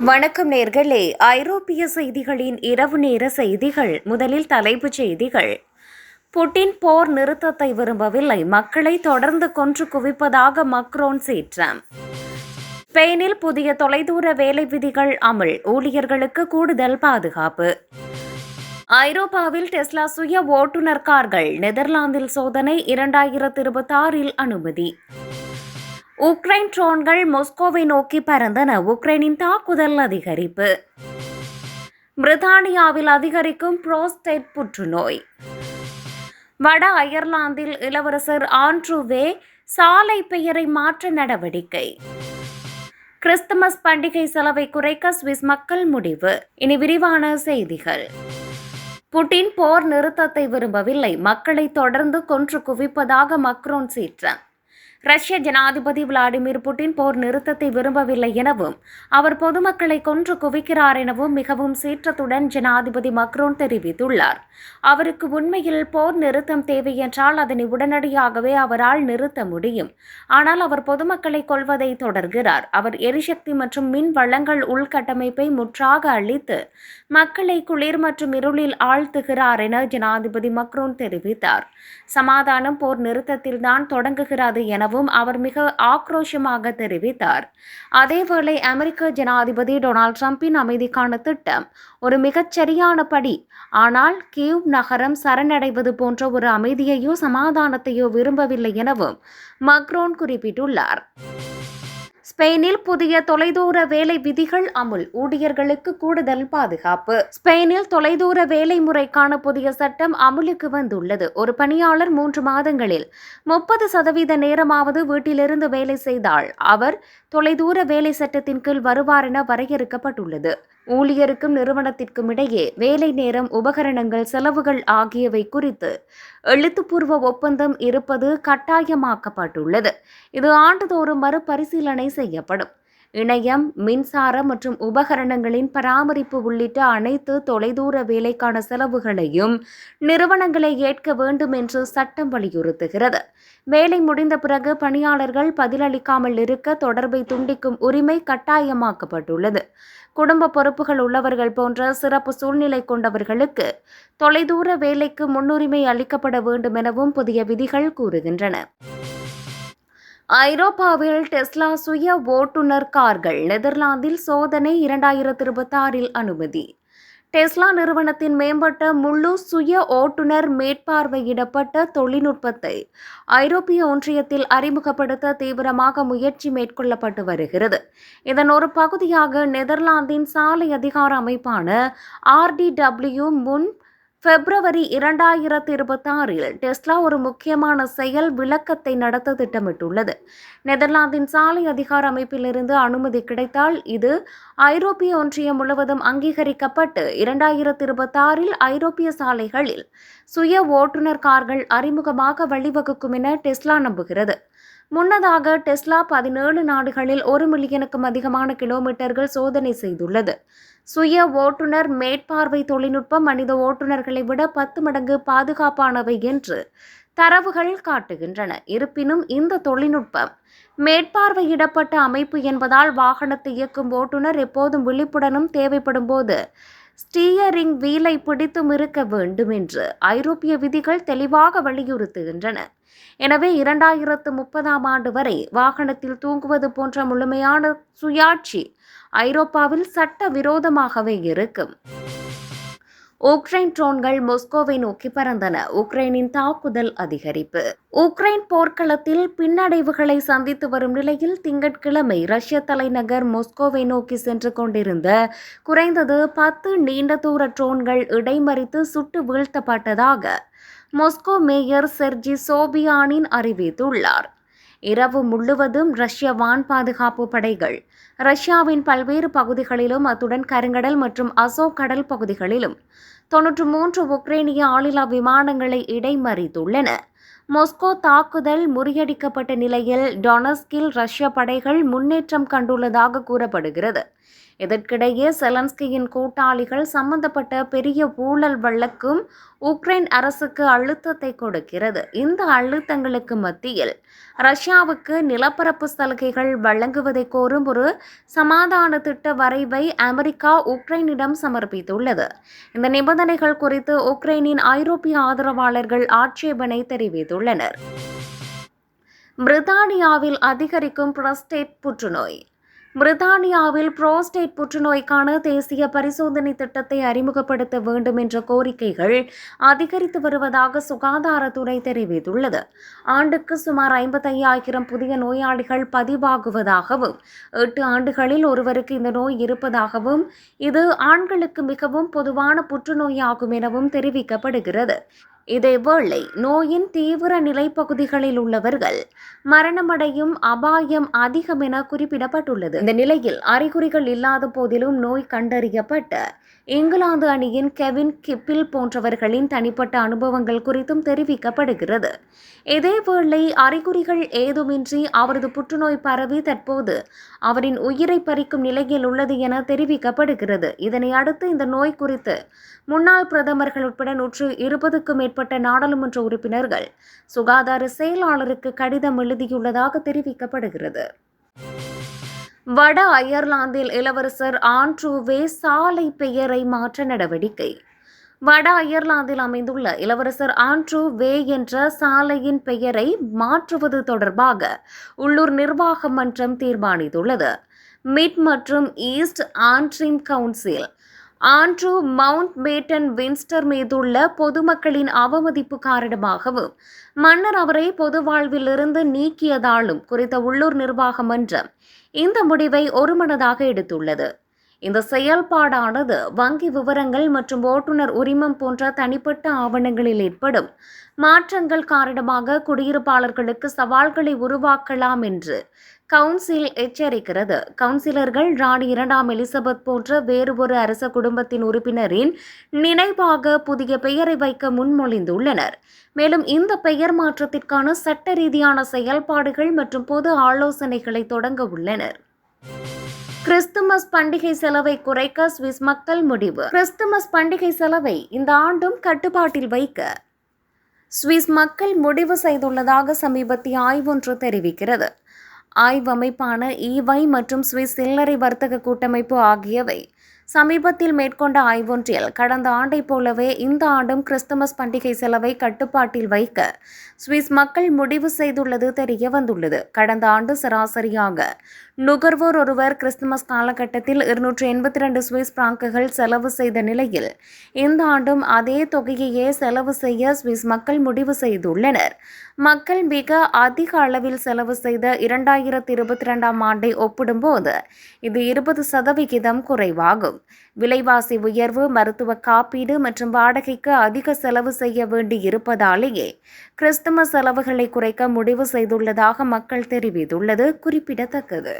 வணக்கம் நேர்களே. ஐரோப்பிய செய்திகளின் இரவு நேர செய்திகள் முதலில் தலைப்புச் செய்திகள். புட்டின் போர் நிறுத்தத்தை விரும்பவில்லை. மக்களை தொடர்ந்து கொன்று குவிப்பதாக மக்ரோன் சீற்றம். ஸ்பெயினில் புதிய தொலைதூர வேலை விதிகள் அமல் ஊழியர்களுக்கு கூடுதல் பாதுகாப்பு. ஐரோப்பாவில் டெஸ்லா சுய ஓட்டுநர் கார்கள் நெதர்லாந்தில் சோதனை இரண்டாயிரத்தி இருபத்தாறில் அனுமதி. உக்ரைன் ட்ரோன்கள் மொஸ்கோவை நோக்கி பறந்தன. உக்ரைனின் தாக்குதல் அதிகரிப்பு. பிரித்தானியாவில் அதிகரிக்கும் புரோஸ்டேட் புற்றுநோய். வட அயர்லாந்தில் இளவரசர் ஆண்ட்ரூவே சாலை பெயரை மாற்ற நடவடிக்கை. கிறிஸ்துமஸ் பண்டிகை செலவை குறைக்க சுவிஸ் மக்கள் முடிவு. இனி விரிவான செய்திகள். புட்டின் போர் நிறுத்தத்தை விரும்பவில்லை. மக்களை தொடர்ந்து கொன்று குவிப்பதாக மக்ரோன் சீற்றம். ரஷ்ய ஜனாதிபதி விளாடிமிர் புட்டின் போர் நிறுத்தத்தை விரும்பவில்லை எனவும் அவர் பொதுமக்களை கொன்று குவிக்கிறார் எனவும் மிகவும் சீற்றத்துடன் ஜனாதிபதி மக்ரோன் தெரிவித்துள்ளார். அவருக்கு உண்மையில் போர் நிறுத்தம் தேவை என்றால் அதனை உடனடியாகவே அவரால் நிறுத்த முடியும். ஆனால் அவர் பொதுமக்களை கொல்வதை தொடர்கிறார். அவர் எரிசக்தி மற்றும் மின் வளங்கள் உள்கட்டமைப்பை முற்றாக அளித்து மக்களை குளிர் மற்றும் இருளில் ஆழ்த்துகிறார் என ஜனாதிபதி மக்ரோன் தெரிவித்தார். சமாதானம் போர் நிறுத்தத்தில்தான் தொடங்குகிறது என எனவும் அவர் மிக ஆக்ரோஷமாக தெரிவித்தார். அதேவேளை அமெரிக்க ஜனாதிபதி டொனால்ட் ட்ரம்பின் அமைதிக்கான திட்டம் ஒரு மிகச்சரியான படி. ஆனால் கியூப் நகரம் சரணடைவது போன்ற ஒரு அமைதியையோ சமாதானத்தையோ விரும்பவில்லை எனவும் மக்ரோன் குறிப்பிட்டுள்ளார். ஸ்பெயினில் புதிய தொலைதூர வேலை விதிகள் அமுல். ஊழியர்களுக்கு கூடுதல் பாதுகாப்பு. ஸ்பெயினில் தொலைதூர வேலை முறைக்கான புதிய சட்டம் அமுலுக்கு வந்துள்ளது. ஒரு பணியாளர் மூன்று மாதங்களில் முப்பது சதவீத நேரமாவது வீட்டிலிருந்து வேலை செய்தால் அவர் தொலைதூர வேலை சட்டத்தின் கீழ் வருவார் என வரையறுக்கப்பட்டுள்ளது. ஊழியருக்கும் நிறுவனத்திற்கும் இடையே வேலை நேரம் உபகரணங்கள் செலவுகள் ஆகியவை குறித்து எழுத்துப்பூர்வ ஒப்பந்தம் இருப்பது கட்டாயமாக்கப்பட்டுள்ளது. இது ஆண்டுதோறும் மறுபரிசீலனை செய்யப்படும். இணையம் மின்சாரம் மற்றும் உபகரணங்களின் பராமரிப்பு உள்ளிட்ட அனைத்து தொலைதூர வேலைக்கான செலவுகளையும் நிறுவனங்களை ஏற்க வேண்டும் என்று சட்டம் வலியுறுத்துகிறது. வேலை முடிந்த பிறகு பணியாளர்கள் பதிலளிக்காமல் இருக்க தொடர்பை துண்டிக்கும் உரிமை கட்டாயமாக்கப்பட்டுள்ளது. குடும்ப பொறுப்புகள் உள்ளவர்கள் போன்ற சிறப்பு சூழ்நிலை கொண்டவர்களுக்கு தொலைதூர வேலைக்கு முன்னுரிமை அளிக்கப்பட வேண்டும் எனவும் புதிய விதிகள் கூறுகின்றன. ஐரோப்பாவில் டெஸ்லா சுய ஓட்டுநர் கார்கள் நெதர்லாந்தில் சோதனை இரண்டாயிரத்தி இருபத்தாறில் அனுமதி. டெஸ்லா நிறுவனத்தின் மேம்பட்ட முழு சுய ஓட்டுநர் மேற்பார்வையிடப்பட்ட தொழில்நுட்பத்தை ஐரோப்பிய ஒன்றியத்தில் அறிமுகப்படுத்த தீவிரமாக முயற்சி மேற்கொள்ளப்பட்டு வருகிறது. இதன் ஒரு பகுதியாக நெதர்லாந்தின் சாலை அதிகார அமைப்பான ஆர்டிடபிள்யூ முன் பிப்ரவரி இரண்டாயிரத்தி இருபத்தாறில் டெஸ்லா ஒரு முக்கியமான செயல் விளக்கத்தை நடத்த திட்டமிட்டுள்ளது. நெதர்லாந்தின் சாலை அதிகார அமைப்பிலிருந்து அனுமதி கிடைத்தால் இது ஐரோப்பிய ஒன்றியம் முழுவதும் அங்கீகரிக்கப்பட்டு இரண்டாயிரத்தி இருபத்தாறில் ஐரோப்பிய சாலைகளில் சுய ஓட்டுநர் கார்கள் அறிமுகமாக வழிவகுக்கும் என டெஸ்லா நம்புகிறது. முன்னதாக டெஸ்லா பதினேழு நாடுகளில் ஒரு மில்லியனுக்கும் அதிகமான கிலோமீட்டர்கள் சோதனை செய்துள்ளது. சுய ஓட்டுநர் மேற்பார்வை தொழில்நுட்பம் மனித ஓட்டுநர்களை விட பத்து மடங்கு பாதுகாப்பானவை என்று தரவுகள் காட்டுகின்றன. இருப்பினும் இந்த தொழில்நுட்பம் மேற்பார்வையிடப்பட்ட அமைப்பு என்பதால் வாகனத்தை இயக்கும் ஓட்டுநர் எப்போதும் விழிப்புடனும் தேவைப்படும் போது ஸ்டீயரிங் வீலை பிடித்தும் இருக்க வேண்டும் என்று ஐரோப்பிய விதிகள் தெளிவாக வலியுறுத்துகின்றன. எனவே இரண்டாயிரத்து முப்பதாம் ஆண்டு வரை வாகனத்தில் தூங்குவது போன்ற முழுமையான சுயாட்சி ஐரோப்பாவில் சட்ட விரோதமாகவே இருக்கும். உக்ரைன் ட்ரோன்கள் மொஸ்கோவை நோக்கி பறந்தன. உக்ரைனின் தாக்குதல் அதிகரிப்பு. உக்ரைன் போர்க்களத்தில் பின்னடைவுகளை சந்தித்து வரும் நிலையில் திங்கட்கிழமை ரஷ்ய தலைநகர் மொஸ்கோவை நோக்கி சென்று கொண்டிருந்த குறைந்தது பத்து நீண்ட தூர ட்ரோன்கள் இடைமறித்து சுட்டு வீழ்த்தப்பட்டதாக மொஸ்கோ மேயர் செர்ஜி சோபியானின் அறிவித்துள்ளார். இரவு முழுவதும் ரஷ்ய வான் பாதுகாப்பு படைகள். ரஷ்யாவின் பல்வேறு பகுதிகளிலும் அத்துடன் கருங்கடல் மற்றும் அசோக் கடல் பகுதிகளிலும் தொன்னூற்று மூன்று உக்ரைனிய ஆளில்லா விமானங்களை இடைமறித்துள்ளன. மொஸ்கோ தாக்குதல் முறியடிக்கப்பட்ட நிலையில் டொனஸ்கில் ரஷ்ய படைகள் முன்னேற்றம் கண்டுள்ளதாக கூறப்படுகிறது. இதற்கிடையே செலன்ஸ்கியின் கூட்டாளிகள் சம்பந்தப்பட்ட பெரிய ஊழல் வழக்கும் உக்ரைன் அரசுக்கு அழுத்தத்தை கொடுக்கிறது. இந்த அழுத்தங்களுக்கு மத்தியில் ரஷ்யாவுக்கு நிலப்பரப்பு சலுகைகள் வழங்குவதை கோரும் ஒரு சமாதான திட்ட வரைவை அமெரிக்கா உக்ரைனிடம் சமர்ப்பித்துள்ளது. இந்த நிபந்தனைகள் குறித்து உக்ரைனின் ஐரோப்பிய ஆதரவாளர்கள் ஆட்சேபனை தெரிவித்துள்ளனர். பிரித்தானியாவில் அதிகரிக்கும் புரஸ்டேட் புற்றுநோய். பிரித்தானியாவில் புரோஸ்டேட் புற்றுநோய்க்கான தேசிய பரிசோதனை திட்டத்தை அறிமுகப்படுத்த வேண்டும் என்ற கோரிக்கைகள் அதிகரித்து வருவதாக சுகாதாரத்துறை தெரிவித்துள்ளது. ஆண்டுக்கு சுமார் ஐம்பத்தையாயிரம் புதிய நோயாளிகள் பதிவாகுவதாகவும் எட்டு ஆண்டுகளில் ஒருவருக்கு இந்த நோய் இருப்பதாகவும் இது ஆண்களுக்கு மிகவும் பொதுவான புற்றுநோயாகும் எனவும் தெரிவிக்கப்படுகிறது. இதேவேளை நோயின் தீவிர நிலைப்பகுதிகளில் உள்ளவர்கள் மரணமடையும் அபாயம் அதிகம் என குறிப்பிடப்பட்டுள்ளது. இந்த நிலையில் அறிகுறிகள் இல்லாத போதிலும் நோய் கண்டறியப்பட்ட இங்கிலாந்து அணியின் கெவின் கிப்பில் போன்றவர்களின் தனிப்பட்ட அனுபவங்கள் குறித்தும் தெரிவிக்கப்படுகிறது. இதேவேளை அறிகுறிகள் ஏதுமின்றி அவரது புற்றுநோய் பரவி தற்போது அவரின் உயிரை பறிக்கும் நிலையில் உள்ளது என தெரிவிக்கப்படுகிறது. இதனை அடுத்து இந்த நோய் குறித்து முன்னாள் பிரதமர்கள் உட்பட நூற்று இருபதுக்கும் மேற்பட்ட நாடாளுமன்ற உறுப்பினர்கள் சுகாதார செயலாளருக்கு கடிதம் எழுதியுள்ளதாக தெரிவிக்கப்படுகிறது. வட அயர்லாந்தில் இளவரசர் ஆண்ட்ரூவே சாலை பெயரை மாற்ற நடவடிக்கை. வட அயர்லாந்தில் அமைந்துள்ள இளவரசர் ஆண்ட்ரூ வே என்ற சாலையின் பெயரை மாற்றுவது தொடர்பாக உள்ளூர் நிர்வாக மன்றம் தீர்மானித்துள்ளது. மிட் மற்றும் east Antrim council Andrew Mountbatten Windsor மீதுள்ள பொதுமக்களின் அவமதிப்பு காரணமாகவும் மன்னர் அவரை பொது வாழ்விலிருந்து நீக்கியதாலும் குறித்த உள்ளூர் நிர்வாக மன்றம் இந்த முடிவை ஒருமனதாக எடுத்துள்ளது. இந்த செயல்பாடானது வங்கி விவரங்கள் மற்றும் ஓட்டுநர் உரிமம் போன்ற தனிப்பட்ட ஆவணங்களில் ஏற்படும். மாற்றங்கள் காரணமாக குடியிருப்பாளர்களுக்கு சவால்களை உருவாக்கலாம் என்று கவுன்சில் எச்சரிக்கிறது. கவுன்சிலர்கள் ராணி இரண்டாம் எலிசபெத் போன்ற வேறு ஒரு அரச குடும்பத்தின் உறுப்பினரின் நினைவாக புதிய பெயரை வைக்க முன்மொழிந்துள்ளனர். மேலும் இந்த பெயர் மாற்றத்திற்கான சட்ட ரீதியான செயல்பாடுகள் மற்றும் பொது ஆலோசனைகளை தொடங்க உள்ளனர். கிறிஸ்துமஸ் பண்டிகை செலவை குறைக்க சுவிஸ் மக்கள் முடிவு. கிறிஸ்துமஸ் பண்டிகை செலவை இந்த ஆண்டும் கட்டுப்பாட்டில் வைக்க சுவிஸ் மக்கள் முடிவு செய்துள்ளதாக சமீபத்திய ஆய்வொன்று தெரிவிக்கிறது. ஆய்வமைப்பான ஈவை மற்றும் சுவிஸ் சில்லறை வர்த்தக கூட்டமைப்பு ஆகியவை சமீபத்தில் மேற்கொண்ட ஆய்வொன்றில் கடந்த ஆண்டைப் போலவே இந்த ஆண்டும் கிறிஸ்துமஸ் பண்டிகை செலவை கட்டுப்பாட்டில் வைக்க சுவிஸ் மக்கள் முடிவு செய்துள்ளது தெரிய வந்துள்ளது. கடந்த ஆண்டு சராசரியாக நுகர்வோர் ஒருவர் கிறிஸ்துமஸ் காலகட்டத்தில் இருநூற்று எண்பத்தி ரெண்டு சுவிஸ் பிராங்குகள் செலவு செய்த நிலையில் இந்த ஆண்டும் அதே தொகையையே செலவு செய்ய சுவிஸ் மக்கள் முடிவு செய்துள்ளனர். மக்கள் மிக அதிக அளவில் செலவு செய்த இரண்டாயிரத்தி இருபத்தி ரெண்டாம் ஆண்டை ஒப்பிடும்போது இது இருபது சதவிகிதம் குறைவாகும். விலைவாசி உயர்வு மருத்துவ காப்பீடு மற்றும் வாடகைக்கு அதிக செலவு செய்ய வேண்டி இருப்பதாலேயே கிறிஸ்துமஸ் செலவுகளை குறைக்க முடிவு செய்துள்ளதாக மக்கள் தெரிவித்துள்ளது குறிப்பிடத்தக்கது.